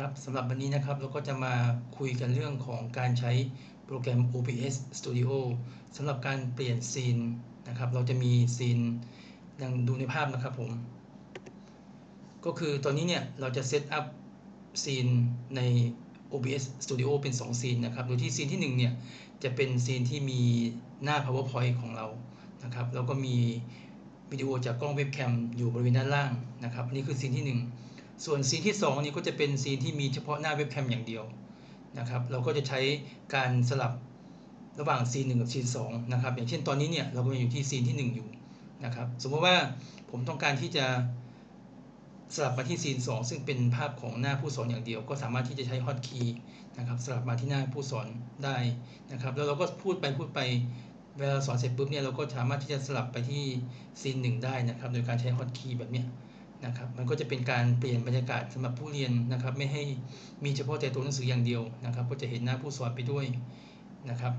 ครับสำหรับวันนี้นะครับเราก็จะมาคุยกันเรื่องของการใช้โปรแกรม OBS Studio สำหรับการเปลี่ยนซีนนะครับ เราจะมีซีนดังดูในภาพนะครับผม ก็คือตอนนี้เนี่ยเราจะเซตอัพซีนใน OBS Studio เป็น2ซีนนะครับ โดยที่ซีนที่ 1 เนี่ยจะเป็นซีนที่มีหน้า PowerPoint ของเรานะครับ แล้วก็มีวิดีโอจากกล้องเว็บแคมอยู่บริเวณด้านล่างนะครับ นี่คือซีนที่ 1 ส่วนซีนที่2นี่ก็จะเป็นซีนที่มีเฉพาะหน้าเว็บแคมอย่างเดียวนะครับ เราก็จะใช้การสลับระหว่างซีน1กับซีน2นะครับ อย่างเช่นตอนนี้เนี่ยเราก็อยู่ที่ซีนที่ 1 อยู่นะครับ สมมติว่าผมต้องการที่จะสลับมาที่ซีน2ซึ่งเป็นภาพของหน้าผู้สอนอย่างเดียว ก็สามารถที่จะใช้ฮอตคีย์นะครับสลับมาที่หน้าผู้สอนได้นะครับ แล้วเราก็พูดไปพูดไปเวลาสอนเสร็จปุ๊บเนี่ยเราก็สามารถที่จะสลับไปที่ซีนหนึ่งได้นะครับ โดยการใช้ฮอตคีย์แบบเนี้ย มันก็จะเป็นการเปลี่ยนบรรยากาศสำหรับผู้เรียนนะครับ ไม่ให้มีเฉพาะแต่ตัวหนังสืออย่างเดียวนะครับ ก็จะเห็นหน้าผู้สอนไปด้วยนะครับ